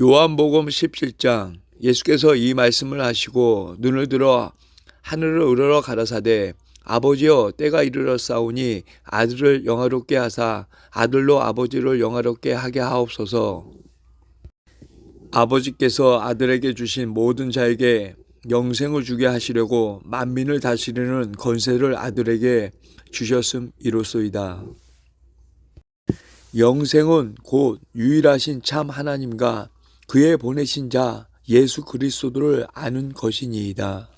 요한복음 17장 예수께서 이 말씀을 하시고 눈을 들어 하늘을 우러러 가라사대 아버지여 때가 이르렀사오니 아들을 영화롭게 하사 아들로 아버지를 영화롭게 하게 하옵소서 아버지께서 아들에게 주신 모든 자에게 영생을 주게 하시려고 만민을 다스리는 권세를 아들에게 주셨음 이로소이다. 영생은 곧 유일하신 참 하나님과 그의 보내신 자 예수 그리스도를 아는 것이니이다.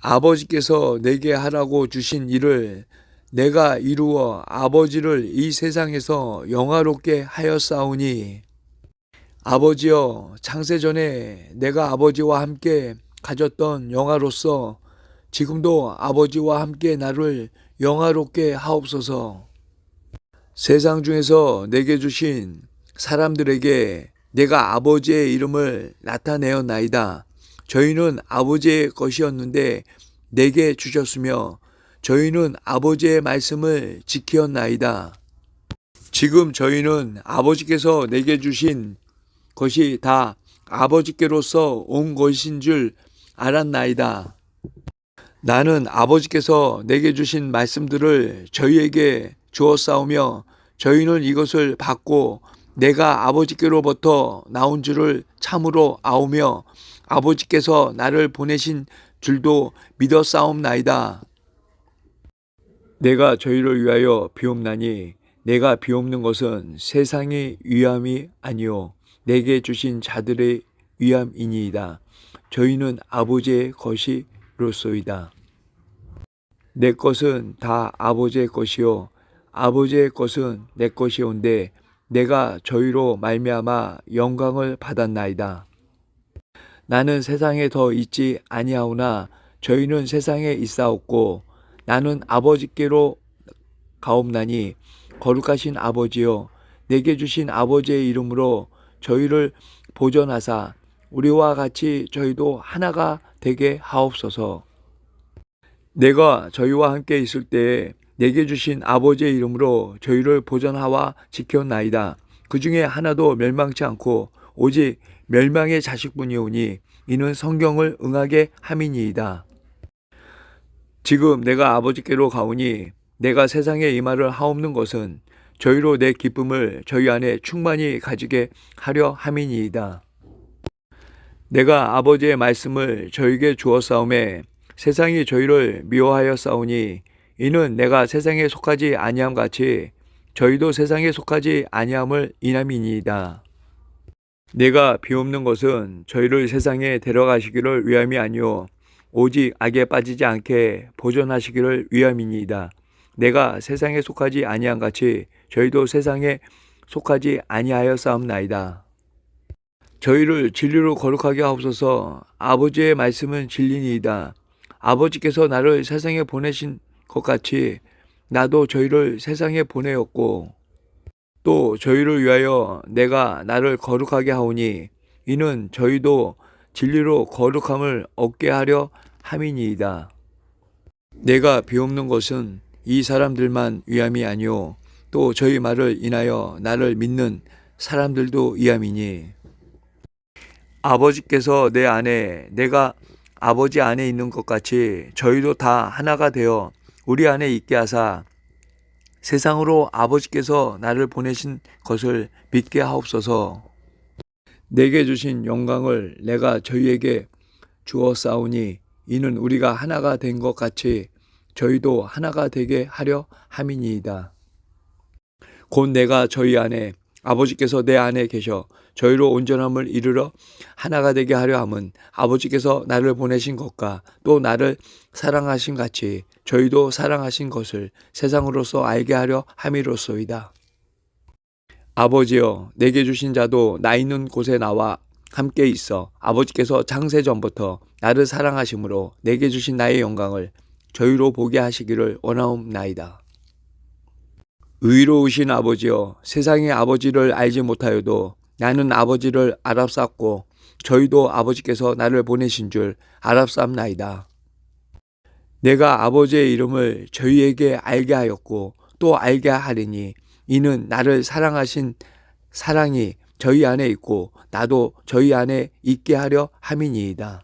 아버지께서 내게 하라고 주신 일을 내가 이루어 아버지를 이 세상에서 영화롭게 하였사오니 아버지여 창세 전에 내가 아버지와 함께 가졌던 영화로서 지금도 아버지와 함께 나를 영화롭게 하옵소서. 세상 중에서 내게 주신 사람들에게 내가 아버지의 이름을 나타내었나이다. 저희는 아버지의 것이었는데 내게 주셨으며 저희는 아버지의 말씀을 지키었나이다. 지금 저희는 아버지께서 내게 주신 것이 다 아버지께로서 온 것인 줄 알았나이다. 나는 아버지께서 내게 주신 말씀들을 저희에게 주었사오며 저희는 이것을 받고 내가 아버지께로부터 나온 줄을 참으로 아오며 아버지께서 나를 보내신 줄도 믿었사옵나이다. 내가 저희를 위하여 비옵나니 내가 비옵는 것은 세상의 위함이 아니요 내게 주신 자들의 위함이니이다. 저희는 아버지의 것이로소이다. 내 것은 다 아버지의 것이요 아버지의 것은 내 것이온데 내가 저희로 말미암아 영광을 받았나이다. 나는 세상에 더 있지 아니하오나 저희는 세상에 있사옵고 나는 아버지께로 가옵나니 거룩하신 아버지여 내게 주신 아버지의 이름으로 저희를 보존하사 우리와 같이 저희도 하나가 되게 하옵소서. 내가 저희와 함께 있을 때에 내게 주신 아버지의 이름으로 저희를 보존하와 지켰나이다. 그 중에 하나도 멸망치 않고 오직 멸망의 자식뿐이오니 이는 성경을 응하게 함이니이다. 지금 내가 아버지께로 가오니 내가 세상에 이 말을 하옵는 것은 저희로 내 기쁨을 저희 안에 충만히 가지게 하려 함이니이다. 내가 아버지의 말씀을 저에게 주었사오매 세상이 저희를 미워하여 싸우니 이는 내가 세상에 속하지 아니함 같이 저희도 세상에 속하지 아니함을 인함이니이다. 내가 비옵는 것은 저희를 세상에 데려가시기를 위함이 아니요 오직 악에 빠지지 않게 보존하시기를 위함이니이다. 내가 세상에 속하지 아니함 같이 저희도 세상에 속하지 아니하여 싸움나이다. 저희를 진리로 거룩하게 하옵소서 아버지의 말씀은 진리니이다. 아버지께서 나를 세상에 보내신 것 같이 나도 저희를 세상에 보내었고 또 저희를 위하여 내가 나를 거룩하게 하오니 이는 저희도 진리로 거룩함을 얻게 하려 함이니이다. 내가 비옵는 것은 이 사람들만 위함이 아니오 또 저희 말을 인하여 나를 믿는 사람들도 위함이니 아버지께서 내 안에 내가 아버지 안에 있는 것 같이 저희도 다 하나가 되어 우리 안에 있게 하사 세상으로 아버지께서 나를 보내신 것을 믿게 하옵소서. 내게 주신 영광을 내가 저희에게 주었사오니 이는 우리가 하나가 된 것 같이 저희도 하나가 되게 하려 함이니이다. 곧 내가 저희 안에 아버지께서 내 안에 계셔 저희로 온전함을 이르러 하나가 되게 하려 함은 아버지께서 나를 보내신 것과 또 나를 사랑하신 같이 저희도 사랑하신 것을 세상으로서 알게 하려 함이로소이다. 아버지여 내게 주신 자도 나 있는 곳에 나와 함께 있어 아버지께서 창세 전부터 나를 사랑하심으로 내게 주신 나의 영광을 저희로 보게 하시기를 원하옵나이다. 의로우신 아버지여 세상의 아버지를 알지 못하여도 나는 아버지를 알았사고 저희도 아버지께서 나를 보내신 줄 알았사옵나이다. 내가 아버지의 이름을 저희에게 알게 하였고 또 알게 하리니 이는 나를 사랑하신 사랑이 저희 안에 있고 나도 저희 안에 있게 하려 함이니이다.